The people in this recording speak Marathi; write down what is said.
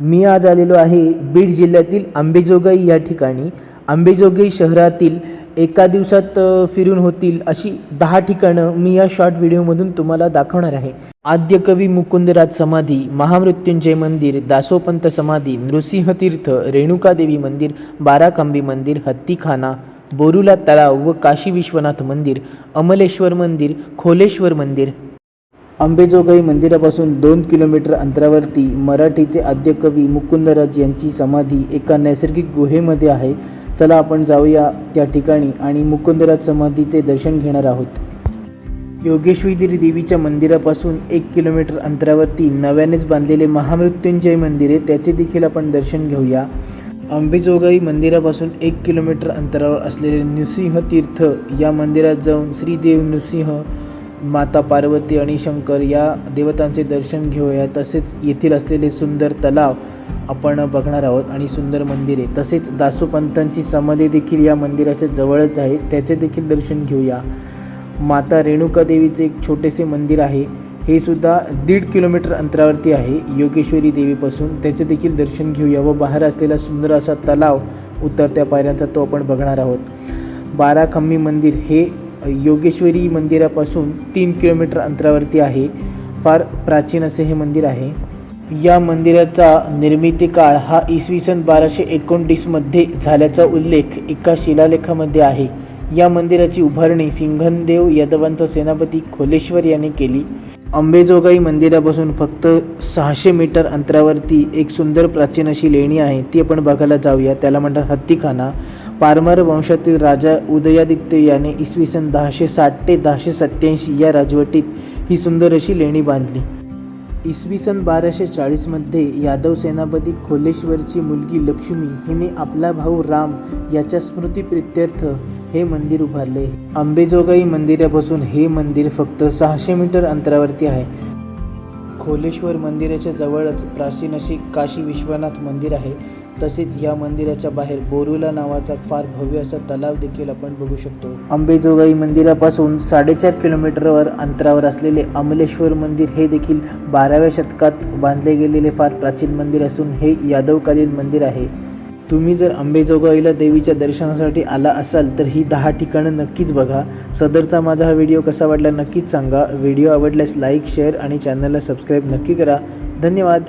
मी आज आलेलो आहे बीड जिल्ह्यातील आंबेजोगाई या ठिकाणी. आंबेजोगाई शहरातील एका दिवसात फिरून होतील अशी दहा ठिकाणं मी या शॉर्ट व्हिडिओमधून तुम्हाला दाखवणार आहे. आद्य कवी मुकुंदराज समाधी महामृत्युंजय मंदिर दासोपंत समाधी नृसिंहतीर्थ रेणुकादेवी मंदिर बाराकांबी मंदिर हत्तीखाना बोरुला तलाव व काशी विश्वनाथ मंदिर अमलेश्वर मंदिर खोलेश्वर मंदिर अंबेजोगाई मंदिरापासून दोन किलोमीटर अंतरावरती मराठीचे आद्य कवी मुकुंदराज यांची समाधी एका नैसर्गिक गुहेमध्ये आहे. चला आपण जाऊया त्या ठिकाणी आणि मुकुंदराज समाधीचे दर्शन घेणार आहोत. योगेश्वरी देवीच्या मंदिरापासून एक किलोमीटर अंतरावरती नव्यानेच बांधलेले महामृत्युंजय मंदिर आहे. त्याचे देखील आपण दर्शन घेऊया. अंबेजोगाई मंदिरापासून एक किलोमीटर अंतरावर असलेले नृसिंह तीर्थ या मंदिरात जाऊन श्रीदेव नृसिंह माता पार्वती आणि शंकर या देवतांचे दर्शन घेऊया. तसेच येथील असलेले सुंदर तलाव आपण बघणार आहोत आणि सुंदर मंदिरे. तसेच दासूपंतांची समाधी देखील या मंदिराच्या जवळच आहे. त्याचे देखील दर्शन घेऊया. माता रेणुका देवीचे एक छोटेसे मंदिर आहे. हे सुद्धा दीड किलोमीटर अंतरावरती आहे योगेश्वरी देवीपासून. त्याचे देखील दर्शन घेऊया व बाहेर असलेला सुंदर असा तलाव उतरत्या पायऱ्यांचा तो आपण बघणार आहोत. बाराखम्मी मंदिर हे योगेश्वरी मंदिरापासून तीन किलोमीटर अंतरावरती आहे. फार प्राचीन असे हे मंदिर आहे. या मंदिराचा निर्मिती काळ हा इसवी सन बाराशे एकोणतीसमध्ये झाल्याचा उल्लेख एका शिलालेखामध्ये आहे. या मंदिराची उभारणी सिंघनदेव यादवांचा सेनापती खोलेश्वर यांनी केली. अंबेजोगाई मंदिरापासून फक्त सहाशे मीटर अंतरावरती एक सुंदर प्राचीन अशी लेणी आहे ती आपण बघायला जाऊया. त्याला म्हणतात हत्तीखाना. पारमार वंशातील राजा उदयादित्य याने इसवी सन दहाशे साठ ते दहाशे सत्याऐंशी या राजवटीत ही सुंदर अशी लेणी बांधली. इसवी सन बाराशे चाळीसमध्ये यादव सेनापती खोलेश्वरची मुलगी लक्ष्मी हिने आपला भाऊ राम याच्या स्मृतीप्रित्यर्थ हे मंदिर उभारले. अंबेजोगाई मंदिरापासून हे मंदिर फक्त सहाशे मीटर अंतरावरती आहे. खोलेश्वर मंदिराच्या जवळच प्राचीन अशी काशी विश्वनाथ मंदिर आहे. तसेच या मंदिराच्या बाहेर बोरुला नावाचा फार भव्य असा तलाव देखील आपण बघू शकतो. अंबेजोगाई मंदिरापासून साडेचार किलोमीटरवर अंतरावर असलेले अमलेश्वर मंदिर हे देखील बाराव्या शतकात बांधले गेलेले फार प्राचीन मंदिर असून हे यादवकालीन मंदिर आहे. तुम्ही जर अंबेजोगाईला देवीच्या दर्शनासाठी आला असाल तर ही दहा ठिकाणं नक्कीच बघा. सदरचा माझा हा व्हिडिओ कसा वाटला नक्कीच सांगा. व्हिडिओ आवडल्यास लाईक शेअर आणि चॅनलला सबस्क्राईब नक्की करा. धन्यवाद.